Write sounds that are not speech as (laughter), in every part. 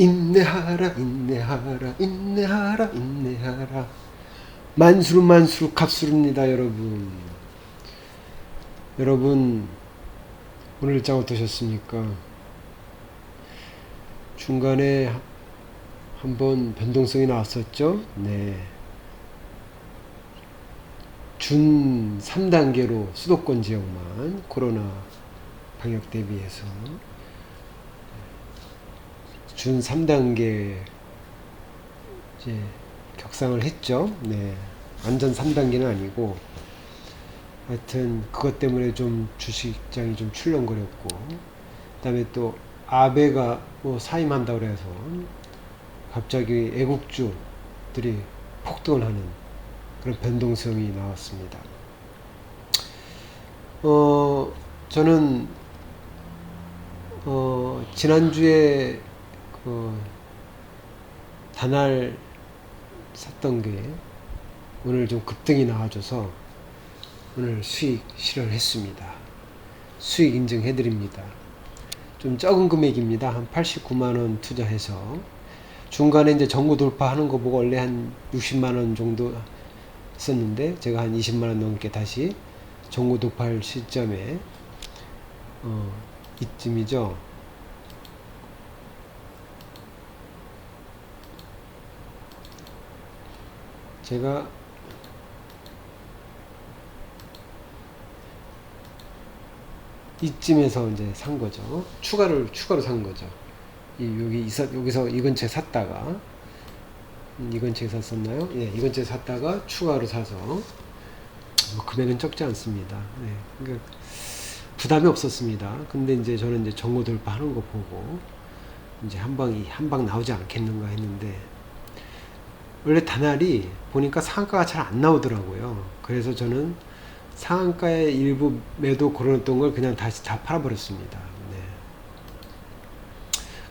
인내하라 인내하라 인내하라 인내하라. 만수르 만수르 갑수르입니다 여러분. 여러분 오늘 일정 어떠셨습니까? 중간에 한번 변동성이 나왔었죠? 네. 준 3단계로 수도권 지역만 코로나 방역 대비해서 준 3단계 이제 격상을 했죠. 네. 완전 3단계는 아니고 하여튼 그것 때문에 좀 주식장이 좀 출렁거렸고 그다음에 또 아베가 뭐 사임한다 그래서 갑자기 애국주들이 폭등을 하는 그런 변동성이 나왔습니다. 어 저는 어 지난주에 그 단알 샀던 게 오늘 좀 급등이 나와줘서 오늘 수익 실현을 했습니다. 수익 인증해 드립니다. 좀 적은 금액입니다. 한 89만 원 투자해서 중간에 이제 전고 돌파하는 거 보고 원래 한 60만 원 정도 썼는데 제가 한 20만 원 넘게 다시 전고 돌파할 시점에 어, 이쯤이죠. 제가 이쯤에서 이제 산 거죠. 추가를 추가로 산 거죠. 이 여기 이사 여기서 이 근처에 샀다가 음, 이 근처에 샀었나요? 예, 이 근처에 샀다가 추가로 사서 뭐 금액은 적지 않습니다. 네, 그러니까 부담이 없었습니다. 근데 이제 저는 이제 정보 돌파하는 거 보고 이제 한 방이 한 방 나오지 않겠는가 했는데 원래 단알이 보니까 상한가가 잘 안 나오더라고요. 그래서 저는 상한가의 일부 매도 걸어놨던 걸 그냥 다시 다 팔아버렸습니다. 네.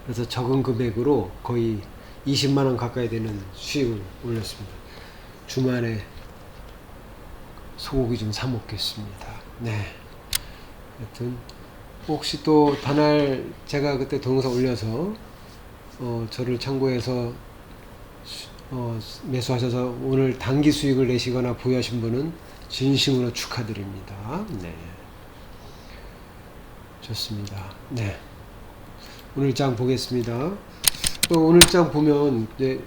그래서 적은 금액으로 거의 20만 원 가까이 되는 수익을 올렸습니다. 주말에 소고기 좀 사 먹겠습니다. 네. 하여튼 혹시 또 단알 제가 그때 동영상 올려서 어, 저를 참고해서 어, 매수하셔서 오늘 단기 수익을 내시거나 보유하신 분은 진심으로 축하드립니다. 네. 좋습니다. 네. 오늘 장 보겠습니다. 또 오늘 장 보면 이제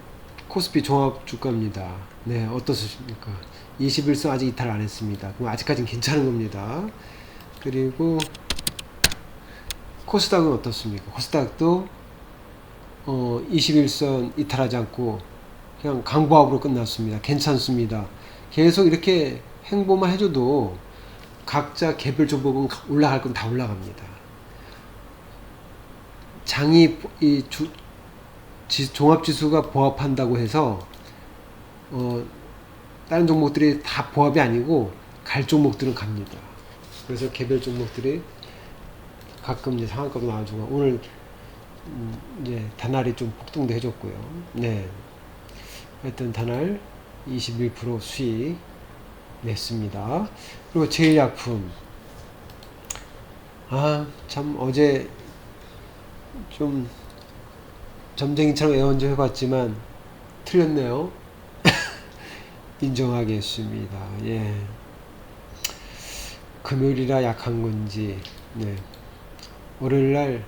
코스피 종합 주가입니다. 네, 어떻습니까? 21선 아직 이탈 안 했습니다. 그럼 아직까지는 괜찮은 겁니다. 그리고 코스닥은 어떻습니까? 코스닥도 어, 21선 이탈하지 않고 그냥 강보합으로 끝났습니다. 괜찮습니다. 계속 이렇게 행보만 해줘도 각자 개별 종목은 올라갈 건 다 올라갑니다. 장이 이 주, 지, 종합지수가 보합한다고 해서 어, 다른 종목들이 다 보합이 아니고 갈 종목들은 갑니다. 그래서 개별 종목들이 가끔 이제 상한가도 나와주고 오늘 음, 이제 단알이 좀 폭등도 해줬고요. 네. 하여튼 단알 21% 수익 냈습니다. 그리고 제일약품. 아, 참, 어제 좀 점쟁이처럼 애원조 해봤지만 틀렸네요. (laughs) 인정하겠습니다. 예. 금요일이라 약한 건지, 네. 월요일 날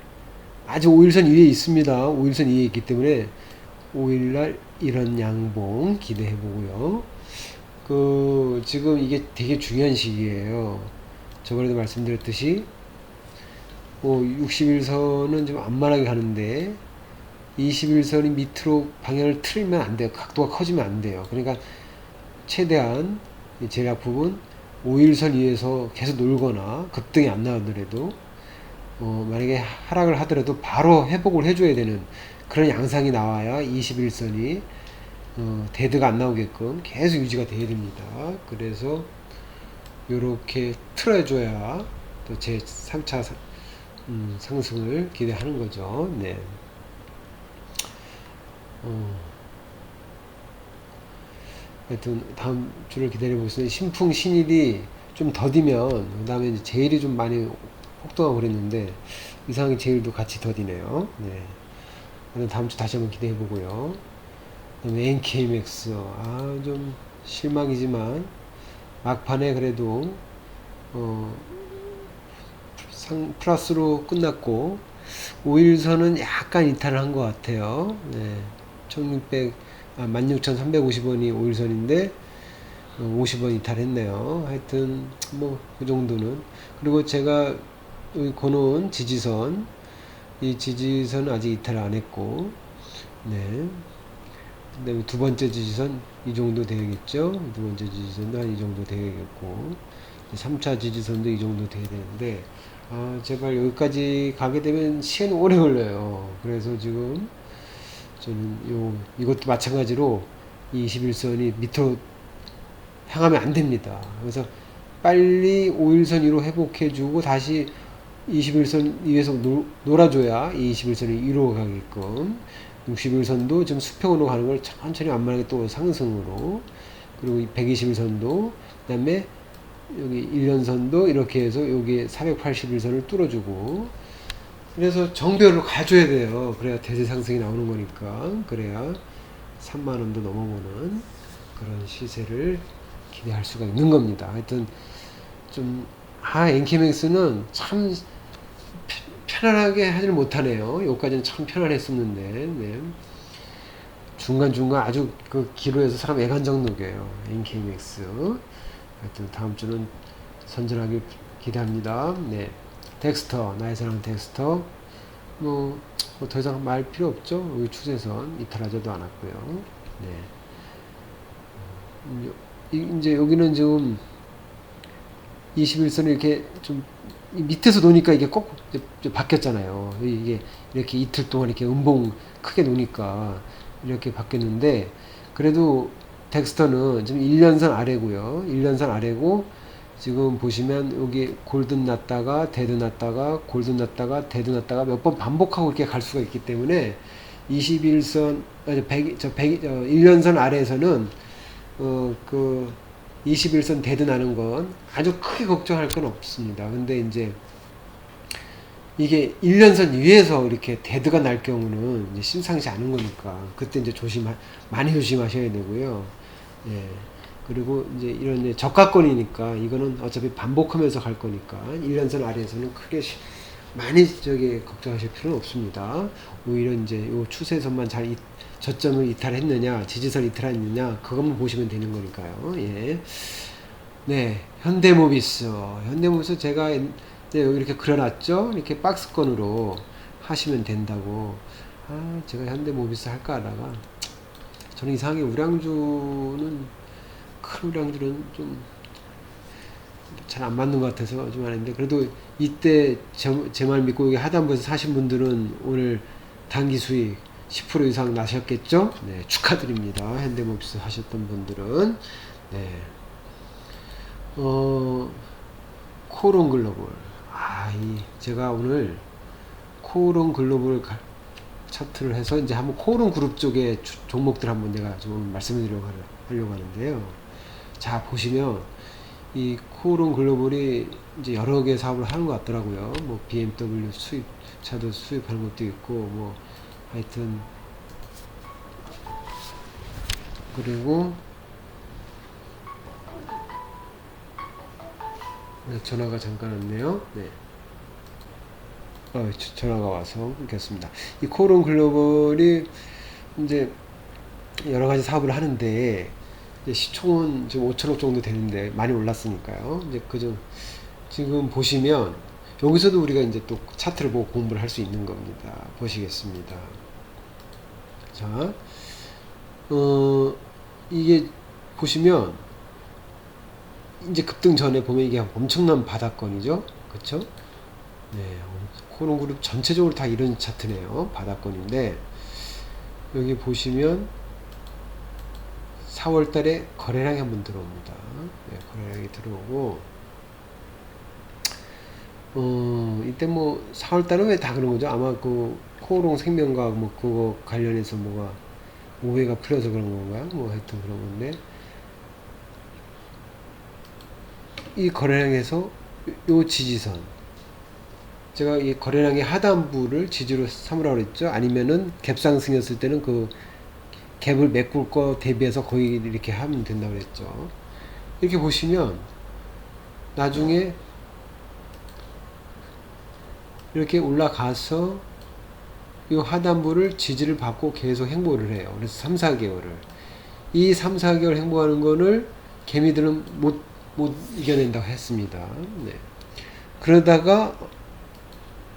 아직 5일선 위에 있습니다. 5일선 위에 있기 때문에 5일날 이런 양봉 기대해 보고요. 그 지금 이게 되게 중요한 시기예요. 저번에도 말씀드렸듯이 뭐 61선은 좀 안만하게 가는데 21선이 밑으로 방향을 틀면 안 돼요. 각도가 커지면 안 돼요. 그러니까 최대한 제약 부분 5일선 위에서 계속 놀거나 급등이 안 나오더라도 어 만약에 하락을 하더라도 바로 회복을 해줘야 되는 그런 양상이 나와야 21선이 어, 데드가 안 나오게끔 계속 유지가 돼야 됩니다. 그래서 이렇게 틀어줘야 또 제 3차 음, 상승을 기대하는 거죠. 네. 어. 하여튼 다음 주를 기다려 보겠습니다. 신풍 신일이 좀 더디면 그 다음에 제일이 좀 많이 폭등하고 그랬는데 이상하게 제일도 같이 더디네요. 네. 다음 주 다시 한번 기대해 보고요. 그다음에 NKMX 아 좀 실망이지만 막판에 그래도 어, 상 플러스로 끝났고 5일선은 약간 이탈을 한 것 같아요. 네. 1600, 아, 16,350원이 5일선인데, 50원 이탈했네요. 하여튼, 뭐, 그 정도는. 그리고 제가 고놓은 지지선, 이 지지선은 아직 이탈 안 했고, 네. 그 다음에 두 번째 지지선, 이 정도 되겠죠? 두 번째 지지선도 한 이 정도 되겠고, 3차 지지선도 이 정도 돼야 되는데, 아, 제발 여기까지 가게 되면 시간 오래 걸려요. 그래서 지금 저는 요, 이것도 마찬가지로 이 21선이 밑으로 향하면 안 됩니다. 그래서 빨리 5일선 위로 회복해주고 다시 21선 위에서 놀, 놀아줘야 이 21선이 위로 가게끔 61선도 지금 수평으로 가는 걸 천천히 완만하게 또 상승으로 그리고 121선도 그 다음에 여기 1년선도 이렇게 해서 여기 481선을 뚫어주고 그래서 정별로 가줘야 돼요. 그래야 대세 상승이 나오는 거니까 그래야 3만 원도 넘어보는 그런 시세를 기대할 수가 있는 겁니다. 하여튼 좀 아, 엔키맥스는 참 편안하게 하질 못하네요. 여기까지는 참 편안했었는데 네. 중간중간 아주 그 기로에서 사람 애간장 녹여요. 엔키맥스 하여튼 다음 주는 선전하길 기대합니다. 네. 덱스터, 나의 사랑 덱스터. 뭐, 뭐 더 이상 말 필요 없죠. 여기 추세선 이탈하지도 않았고요. 네. 음, 이- 이제 여기는 지금 21선을 이렇게 좀 밑에서 노니까 이게 꼭 바뀌었잖아요. 이게 이렇게 이틀 동안 이렇게 음봉 크게 노니까 이렇게 바뀌었는데 그래도 덱스터는 지금 1년선 아래고요. 1년선 아래고 지금 보시면 여기 골든 났다가 데드 났다가 골든 났다가 데드 났다가 몇 번 반복하고 이렇게 갈 수가 있기 때문에 21선 아니 100, 저 100, 저 1년선 아래에서는 어그 21선 데드 나는 건 아주 크게 걱정할 건 없습니다. 근데 이제 이게 1년선 위에서 이렇게 데드가 날 경우는 이제 심상치 않은 거니까 그때 이제 조심 많이 조심하셔야 되고요. 예. 그리고 이제 이런 이제 저가권이니까 이거는 어차피 반복하면서 갈 거니까 1년선 아래에서는 크게 시- 많이 저기 걱정하실 필요는 없습니다. 오히려 이제 요 추세선만 잘 이, 저점을 이탈했느냐, 지지선 이탈했느냐, 그것만 보시면 되는 거니까요. 예. 네, 현대모비스. 현대모비스 제가 네, 여기 이렇게 그려놨죠? 이렇게 박스권으로 하시면 된다고. 아, 제가 현대모비스 할까 하다가, 저는 이상하게 우량주는, 큰 우량주는 좀, 잘 안 맞는 것 같아서 좀 하는데, 그래도 이때 제 말 믿고 여기 하단부에서 사신 분들은 오늘 단기 수익 10% 이상 나셨겠죠? 네, 축하드립니다. 현대모비스 하셨던 분들은. 네. 어, 코론 글로벌. 아, 이, 제가 오늘 코론 글로벌 가- 차트를 해서 이제 한번 코론 그룹 쪽의 주- 종목들 한번 내가 좀 말씀을 드리려고 하려- 하려고 하는데요. 자, 보시면 이 코론 글로벌이 이제 여러 개 사업을 하는 것 같더라고요. 뭐 BMW 수입 차도 수입하는 것도 있고 뭐 하여튼 그리고 네, 전화가 잠깐 왔네요. 네. 어, 저- 전화가 와서 끊겼습니다. 이 코론 글로벌이 이제 여러 가지 사업을 하는데 시총은 지금 5천억 정도 되는데 많이 올랐으니까요. 이제 그중 지금 보시면 여기서도 우리가 이제 또 차트를 보고 공부를 할 수 있는 겁니다. 보시겠습니다. 자, 어, 이게 보시면 이제 급등 전에 보면 이게 엄청난 바닥권이죠. 그쵸? 네, 코론 그룹 전체적으로 다 이런 차트네요. 바닥권인데 여기 보시면 4월 달에 거래량이 한번 들어옵니다. 네, 거래량이 들어오고 어, 이때 뭐 4월 달은 왜 다 그런 거죠? 아마 그 코오롱 생명과 뭐 그거 관련해서 뭐가 오해가 풀려서 그런 건가요? 뭐 하여튼 그런 건데 이 거래량에서 요- 요 지지선 제가 이 거래량의 하단부를 지지로 삼으라고 그랬죠. 아니면은 갭상승이었을 때는 그 갭을 메꿀 거 대비해서 거의 이렇게 하면 된다고 그랬죠. 이렇게 보시면 나중에 이렇게 올라가서 이 하단부를 지지를 받고 계속 행보를 해요. 그래서 3, 4개월을. 이 3, 4개월 행보하는 거를 개미들은 못, 못 이겨낸다고 했습니다. 네. 그러다가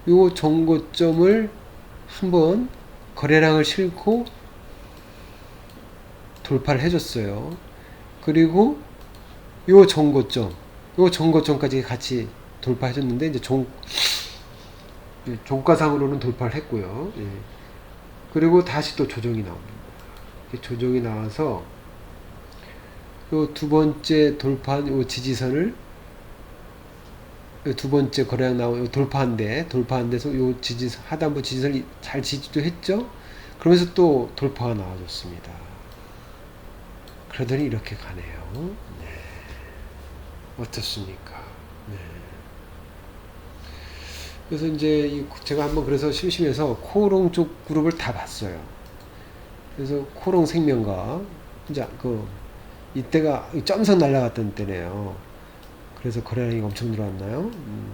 요 정고점을 한번 거래량을 싣고 돌파를 해줬어요. 그리고 요 정고점, 요 정고점까지 같이 돌파해줬는데 이제 종 예, 종가상으로는 돌파를 했고요. 예. 그리고 다시 또 조정이 나옵니다. 조정이 나와서 요두 번째 돌파한 요 지지선을 요두 번째 거래량 나온 요 돌파한데 돌파한 데서 요 지지 하단부 지지선이 잘 지지도 했죠. 그러면서 또 돌파가 나와줬습니다. 그러더니 이렇게 가네요. 네. 어떻습니까? 네. 그래서 이제 이 제가 한번 그래서 심심해서 코롱 쪽 그룹을 다 봤어요. 그래서 코롱 생명과 이제 그 이때가 이 점선 날라갔던 때네요. 그래서 거래량이 엄청 늘어났나요? 음.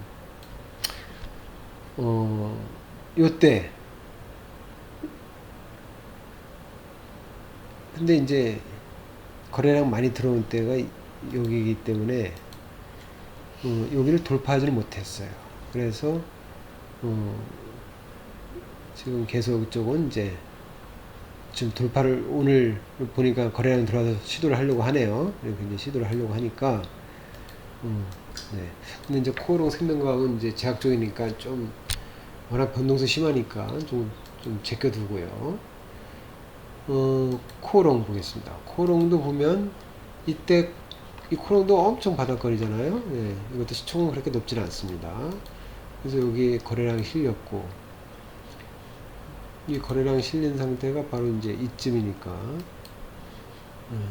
어, 요때 근데 이제 거래량 많이 들어온 때가 여기이기 때문에 어, 여기를 돌파하지는 못했어요. 그래서 어, 지금 계속 이쪽은 이제 지금 돌파를 오늘 보니까 거래량 들어와서 시도를 하려고 하네요. 이렇게 이제 시도를 하려고 하니까 음, 네. 근데 이제 코오롱 생명과학은 이제 제약적이니까 좀 워낙 변동성 심하니까 좀, 좀 제껴두고요. 어, 코오롱 보겠습니다. 코오롱도 보면 이때 이 코오롱도 엄청 바닥거리잖아요. 예, 이것도 시총은 그렇게 높지는 않습니다. 그래서 여기 거래량이 실렸고 이 거래량 실린 상태가 바로 이제 이쯤이니까. 음.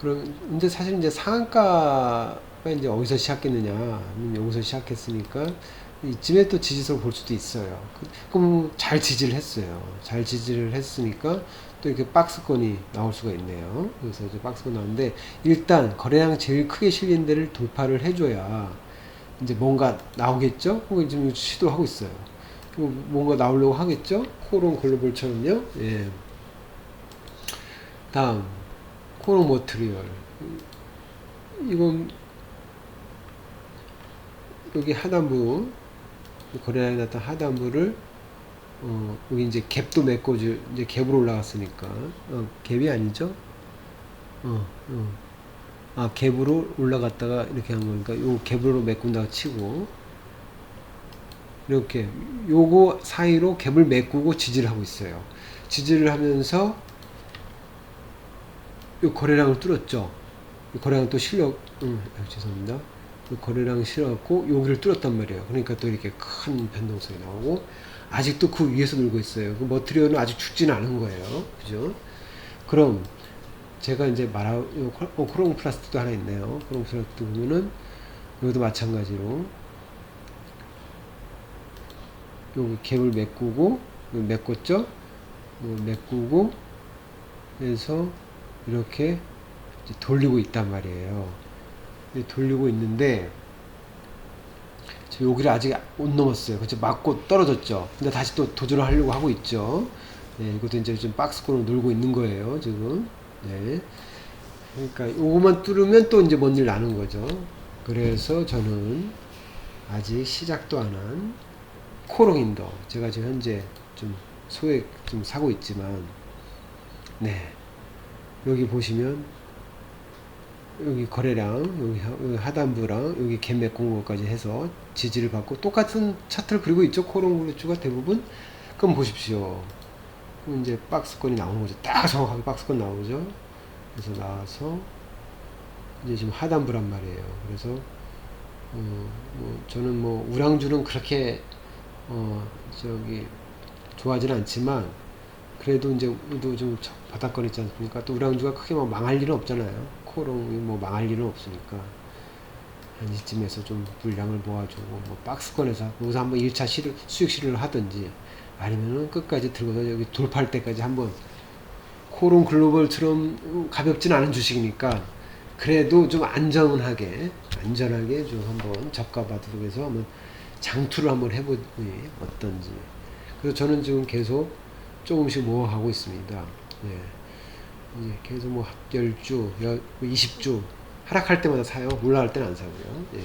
그럼 근데 사실 이제 상한가가 이제 어디서 시작했느냐 여기서 시작했으니까 이쯤에 또 지지선을 볼 수도 있어요. 그- 그럼 잘 지지를 했어요. 잘 지지를 했으니까 또 이렇게 박스권이 나올 수가 있네요. 그래서 이제 박스권 나오는데 일단 거래량 제일 크게 실린 데를 돌파를 해줘야 이제 뭔가 나오겠죠? 혹은 지금 시도하고 있어요. 뭔가 나오려고 하겠죠? 코론 글로벌처럼요. 예. 다음 코론 머트리얼. 이건 여기 하단부 거래량이 나타난 하단부를 어, 여기 이제 갭도 메꿔주 이제 갭으로 올라갔으니까 어, 갭이 아니죠? 어, 어. 아 갭으로 올라갔다가 이렇게 한 거니까 요 갭으로 메꾼다고 치고 이렇게 요거 사이로 갭을 메꾸고 지지를 하고 있어요. 지지를 하면서 요 거래량을 뚫었죠. 이 거래량 또 실력, 음, 아, 죄송합니다. 이 거래량 실어갖고 여기를 뚫었단 말이에요. 그러니까 또 이렇게 큰 변동성이 나오고 아직도 그 위에서 놀고 있어요. 그 머트리얼은 아직 죽지는 않은 거예요. 그죠? 그럼 제가 이제 말하, 요 콜- 어, 크롬 플라스틱도 하나 있네요. 크롬 플라스틱 보면은 여기도 마찬가지로 여기 갭을 메꾸고 메꿨죠? 요 메꾸고 해서 이렇게 돌리고 있단 말이에요. 이제 돌리고 있는데 지금 여기를 아직 못 넘었어요. 그쵸 맞고 떨어졌죠. 근데 다시 또 도전을 하려고 하고 있죠. 네, 이것도 이제 좀 박스권으로 놀고 있는 거예요, 지금. 네. 그러니까 요거만 뚫으면 또 이제 뭔 일 나는 거죠. 그래서 저는 아직 시작도 안 한 코롱인더 제가 지금 현재 좀 소액 좀 사고 있지만 네. 여기 보시면 여기 거래량 여기, 하단부랑 여기 갭 메꾼 것까지 해서 지지를 받고 똑같은 차트를 그리고 있죠. 코롱 블루추가 대부분. 그럼 보십시오 이제 박스권이 나오는 거죠 딱 정확하게 박스권 나오죠 그래서 나와서 이제 지금 하단부란 말이에요 그래서 어, 뭐 저는 뭐 우량주는 그렇게 어 저기 좋아하진 않지만 그래도 이제 우리도 좀 저- 바닥권 있지 않습니까? 또 우량주가 크게 뭐 망할 일은 없잖아요. 코롱이 뭐 망할 일은 없으니까. 한 이쯤에서 좀 물량을 모아주고 뭐 박스권에서 여기서 한번 1차 실 수익 실현을 하든지 아니면은 끝까지 들고서 여기 돌파할 때까지 한번 코론 글로벌처럼 가볍진 않은 주식이니까 그래도 좀 안전하게 안전하게 좀 한번 저가 바둑에서 한번 장투를 한번 해보니 어떤지 그래서 저는 지금 계속 조금씩 모아가고 있습니다. 예. 예, 계속 뭐 10주, 20주 하락할 때마다 사요. 올라갈 때는 안 사고요. 예.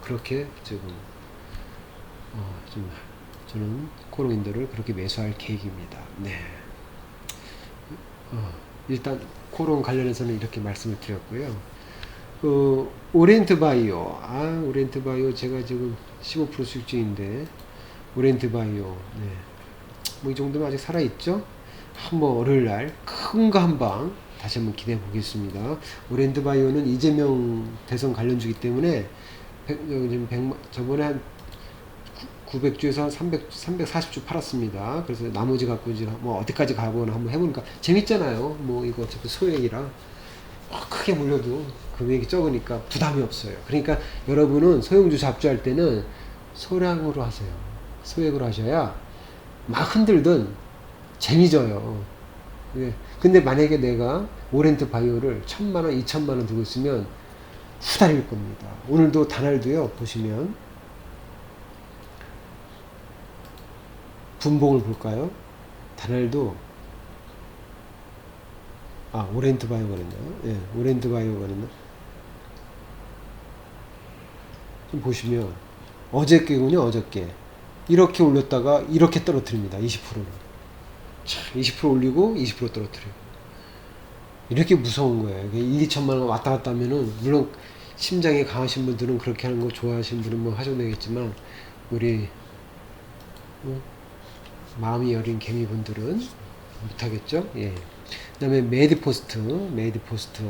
그렇게 지금 어, 좀 저는 코롱인들을 그렇게 매수할 계획입니다. 네. 어, 일단 코롱 관련해서는 이렇게 말씀을 드렸고요. 그 오리엔트 바이오, 아 오리엔트 바이오 제가 지금 15% 수익 중인데 오리엔트 바이오, 네. 뭐 이 정도면 아직 살아 있죠? 한번 월요일 날 큰 거 한 방 다시 한번 기대해 보겠습니다. 오렌드 바이오는 이재명 대선 관련주기 때문에 백, 어, 지금 100, 저번에 한 900주에서 300, 340주 팔았습니다. 그래서 나머지 갖고 이제 뭐 어디까지 가거나 한번 해보니까 재밌잖아요. 뭐 이거 어차피 소액이라 어, 크게 물려도 금액이 적으니까 부담이 없어요. 그러니까 여러분은 소형주 잡주할 때는 소량으로 하세요. 소액으로 하셔야 막 흔들든 재미져요. 예. 근데 만약에 내가 오렌트 바이오를 천만 원, 이천만 원 들고 있으면 후달릴 겁니다. 오늘도 단알도요, 보시면. 분봉을 볼까요? 단알도, 아, 오렌트 바이오가 그랬나요? 예, 오렌트 바이오가 그랬나? 좀 보시면, 어저께군요, 어저께. 이렇게 올렸다가 이렇게 떨어뜨립니다. 20%를. 20% 올리고 20% 떨어뜨리고. 이렇게 무서운 거예요. 1, 2천만 원 왔다 갔다 하면은, 물론 심장이 강하신 분들은 그렇게 하는 거 좋아하시는 분은 뭐 하셔도 되겠지만, 우리, 어? 마음이 여린 개미분들은 못하겠죠? 예. 그 다음에 메디포스트, 메디포스트.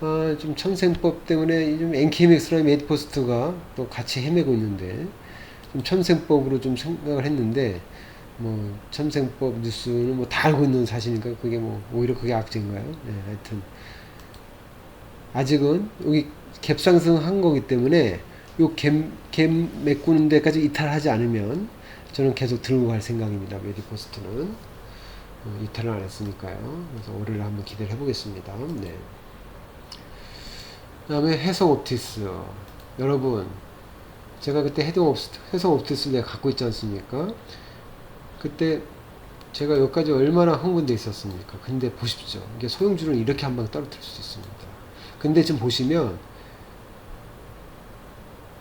아, 좀 천생법 때문에 좀 NKMX랑 메디포스트가 또 같이 헤매고 있는데, 좀 천생법으로 좀 생각을 했는데 뭐 천생법 뉴스는 뭐 다 알고 있는 사실이니까 그게 뭐 오히려 그게 악재인가요? 네, 하여튼 아직은 여기 갭 상승한 거기 때문에 요갭 갭 메꾸는 데까지 이탈하지 않으면 저는 계속 들고 갈 생각입니다. 메디코스트는 어, 이탈을 안 했으니까요. 그래서 올해를 한번 기대를 해보겠습니다. 네. 그다음에 해성 옵티스 여러분 제가 그때 해동 옵스, 해성 옵티스를 내가 갖고 있지 않습니까? 그때 제가 여기까지 얼마나 흥분돼 있었습니까? 근데 보십시오. 이게 소형주는 이렇게 한 방 떨어뜨릴 수 있습니다. 근데 지금 보시면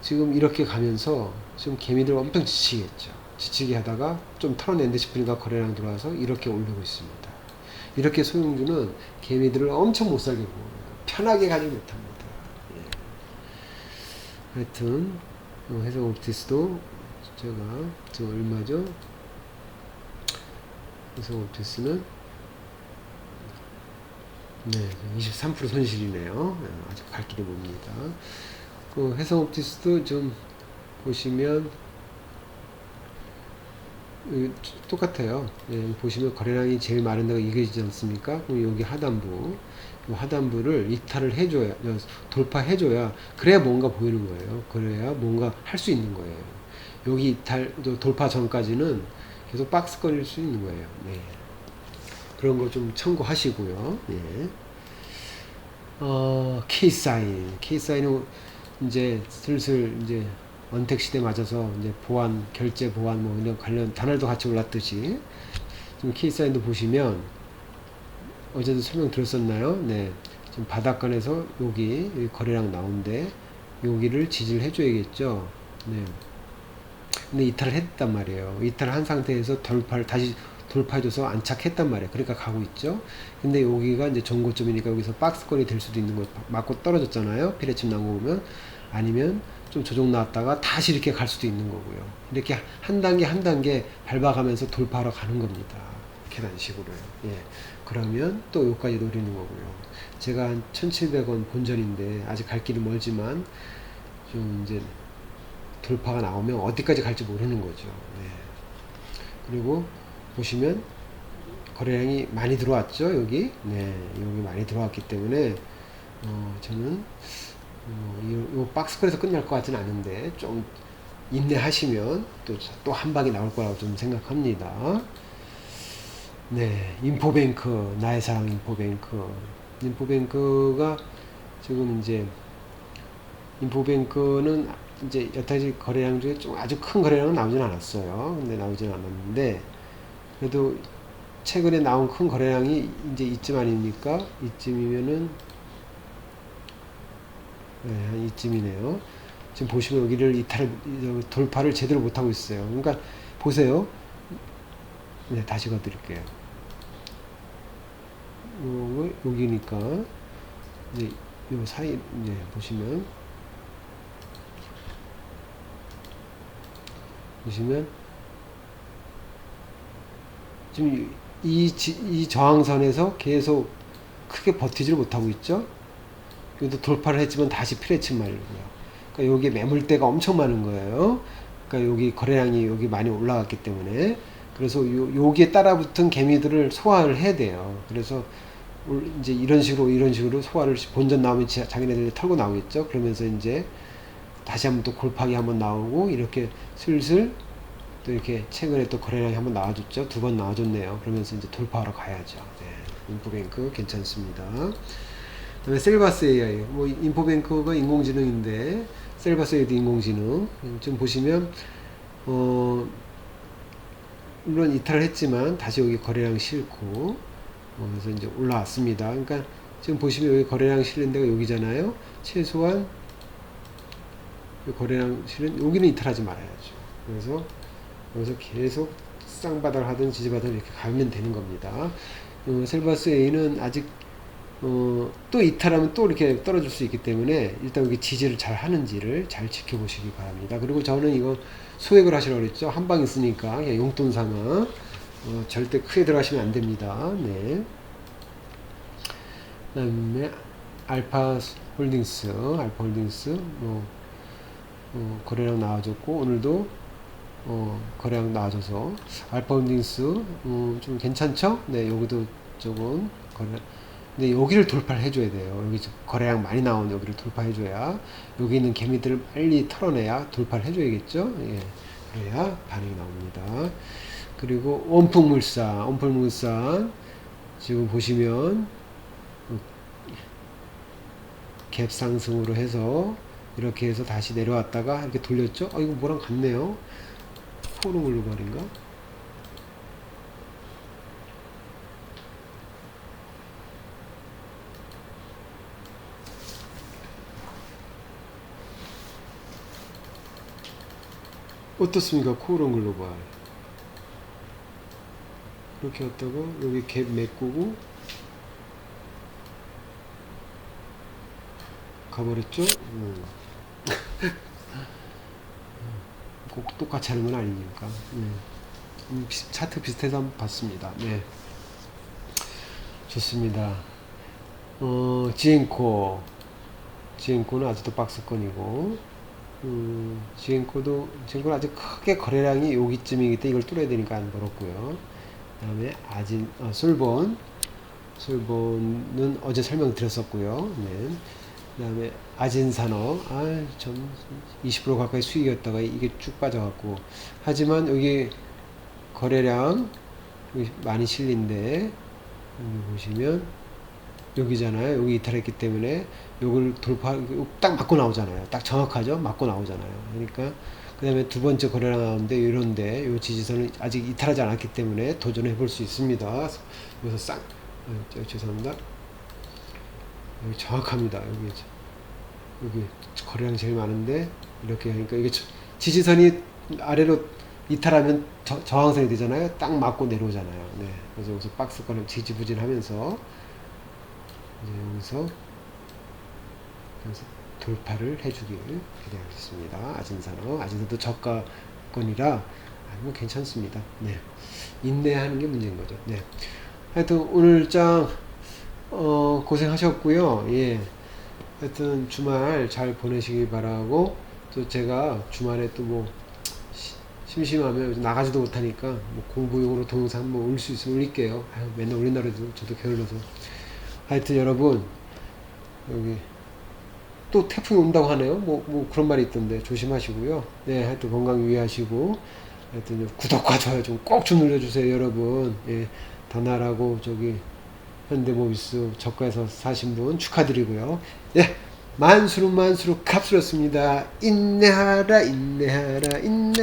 지금 이렇게 가면서 지금 개미들 엄청 지치겠죠. 지치게 하다가 좀 털어낸다 싶으니까 거래량 들어와서 이렇게 올리고 있습니다. 이렇게 소형주는 개미들을 엄청 못 살게 구고 편하게 가지 못합니다. 예. 하여튼 어, 해성 옵티스도 제가 저 얼마죠? 해성 옵티스는 네, 23% 손실이네요. 네, 아직 갈 길이 멉니다. 그 해성 옵티스도 좀 보시면 음, 똑같아요. 예, 보시면 거래량이 제일 많은 데가 이겨지지 않습니까? 그럼 여기 하단부, 하단부를 이탈을 해줘야, 돌파해줘야, 그래야 뭔가 보이는 거예요. 그래야 뭔가 할 수 있는 거예요. 여기 이탈, 돌파 전까지는 계속 박스권일 수 있는 거예요. 네. 그런 거 좀 참고하시고요. 예. 어, K사인. K사인은 이제 슬슬 이제 언택 시대 맞아서 이제 보안, 결제 보안 뭐 이런 관련 단알도 같이 올랐듯이 지금 K사인도 보시면 어제도 설명 드렸었나요? 네. 지금 바닥권에서 여기, 여기 거래량 나온데 여기를 지지를 해줘야겠죠. 네. 근데 이탈을 했단 말이에요. 이탈을 한 상태에서 돌파를 다시 돌파해줘서 안착했단 말이에요. 그러니까 가고 있죠. 근데 여기가 이제 전고점이니까 여기서 박스권이 될 수도 있는 거 맞고 떨어졌잖아요. 피레침 거 보면 아니면 좀 조정 나왔다가 다시 이렇게 갈 수도 있는 거고요. 이렇게 한 단계 한 단계 밟아가면서 돌파하러 가는 겁니다. 계단식으로요. 예. 그러면 또 여기까지 노리는 거고요. 제가 한 1,700원 본전인데 아직 갈 길이 멀지만 좀 이제 돌파가 나오면 어디까지 갈지 모르는 거죠. 네. 그리고 보시면 거래량이 많이 들어왔죠 여기 네 여기 많이 들어왔기 때문에 어, 저는 어, 이, 이 박스권에서 끝날 것 같지는 않은데 좀 인내하시면 또 또 한 방이 나올 거라고 좀 생각합니다. 네, 인포뱅크 나의 사랑 인포뱅크 인포뱅크가 지금 이제 인포뱅크는 이제 여태까지 거래량 중에 좀 아주 큰 거래량은 나오진 않았어요. 근데 나오진 않았는데 그래도 최근에 나온 큰 거래량이 이제 이쯤 아닙니까? 이쯤이면은 네, 한 이쯤이네요. 지금 보시면 여기를 이탈 돌파를 제대로 못 하고 있어요. 그러니까 보세요. 네, 다시 가드릴게요. 어, 여기니까 이제 요 사이 이제 보시면 보시면 지금 이, 지, 이 저항선에서 계속 크게 버티지를 못하고 있죠. 그래도 돌파를 했지만 다시 피레치 말고요. 그러니까 여기 매물대가 엄청 많은 거예요. 그러니까 여기 거래량이 여기 많이 올라갔기 때문에 그래서 요, 여기에 따라붙은 개미들을 소화를 해야 돼요. 그래서 이제 이런 식으로 이런 식으로 소화를 본전 나오면 자기네들이 털고 나오겠죠. 그러면서 이제 다시 한번 또 골파기 한번 나오고 이렇게 슬슬 또 이렇게 최근에 또 거래량이 한번 나와줬죠. 두 번 나와줬네요. 그러면서 이제 돌파하러 가야죠. 네, 인포뱅크 괜찮습니다. 그다음에 셀바스 AI, 뭐 인포뱅크가 인공지능인데 셀바스 AI도 인공지능. 지금 보시면 어 물론 이탈을 했지만 다시 여기 거래량 실고 어, 그래서 이제 올라왔습니다. 그러니까 지금 보시면 여기 거래량 실린 데가 여기잖아요. 최소한 거래량 실은 여기는 이탈하지 말아야죠. 그래서 여기서 계속 쌍바닥을 하든 지지바닥을 이렇게 가면 되는 겁니다. 어, 셀바스 A는 아직 어, 또 이탈하면 또 이렇게 떨어질 수 있기 때문에 일단 여기 지지를 잘 하는지를 잘 지켜보시기 바랍니다. 그리고 저는 이거 소액을 하시라고 그랬죠. 한 방 있으니까 그냥 용돈 삼아 어, 절대 크게 들어가시면 안 됩니다. 네. 그 다음에 알파 홀딩스, 알파 홀딩스 뭐 어, 거래량 나와줬고 오늘도 어, 거래량 나와줘서 알파 홀딩스 어, 좀 괜찮죠? 네, 여기도 조금 거래 근데 여기를 돌파를 해줘야 돼요. 여기 거래량 많이 나온 여기를 돌파해줘야 여기 있는 개미들을 빨리 털어내야 돌파를 해줘야겠죠. 예, 그래야 반응이 나옵니다. 그리고 원풍물산, 원풍물산 지금 보시면 갭 상승으로 해서 이렇게 해서 다시 내려왔다가 이렇게 돌렸죠. 아 이거 뭐랑 같네요. 포로 글로벌인가? 어떻습니까? 코오롱 글로벌. 이렇게 왔다가 여기 갭 메꾸고 가버렸죠? 음. (laughs) 꼭 똑같이 하는 건 아니니까. 네. 음, 차트 비슷해서 한번 봤습니다. 네. 좋습니다. 어, 지엔코. 지엔코는 아직도 박스권이고, 음, 지엔코도, 지엔코는 아직 크게 거래량이 여기쯤이기 때문에 이걸 뚫어야 되니까 안 벌었고요. 그 다음에 아진, 어, 솔본. 솔본은 어제 설명드렸었고요. 네. 그 다음에 아진산업 아전 20% 가까이 수익이었다가 이게 쭉 빠져갖고 하지만 여기 거래량 여기 많이 실린데 여기 보시면 여기잖아요 여기 이탈했기 때문에 요걸 돌파 딱 맞고 나오잖아요 딱 정확하죠 맞고 나오잖아요 그러니까 그 다음에 두 번째 거래량 나오는데 이런데 요 지지선은 아직 이탈하지 않았기 때문에 도전해 볼 수 있습니다 여기서 쌍 어, 죄송합니다 여기 정확합니다. 여기 여기 거래량 제일 많은데 이렇게 하니까 이게 지지선이 아래로 이탈하면 저, 저항선이 되잖아요. 딱 맞고 내려오잖아요. 네. 그래서 여기서 박스권을 지지부진하면서 이제 여기서 여기서 돌파를 해주길 기대하겠습니다. 아진산업 아진산도 저가권이라 뭐 괜찮습니다. 네. 인내하는 게 문제인 거죠. 네. 하여튼 오늘 장 어, 고생하셨고요. 예. 하여튼 주말 잘 보내시기 바라고 또 제가 주말에 또 뭐 심심하면 나가지도 못하니까 뭐 공부용으로 동영상 한번 올릴 수 있으면 올릴게요. 아유, 맨날 그래도 저도 게을러서. 하여튼 여러분 여기 또 태풍이 온다고 하네요. 뭐, 뭐 그런 말이 있던데 조심하시고요. 네, 하여튼 건강 유의하시고 하여튼 구독과 좋아요 좀 꼭 좀 눌러주세요, 여러분. 예, 다나라고 저기 현대모비스 저가에서 사신 분 축하드리고요. 예, 만수로 만수로 값스럽습니다. 인내하라, 인내하라, 인내.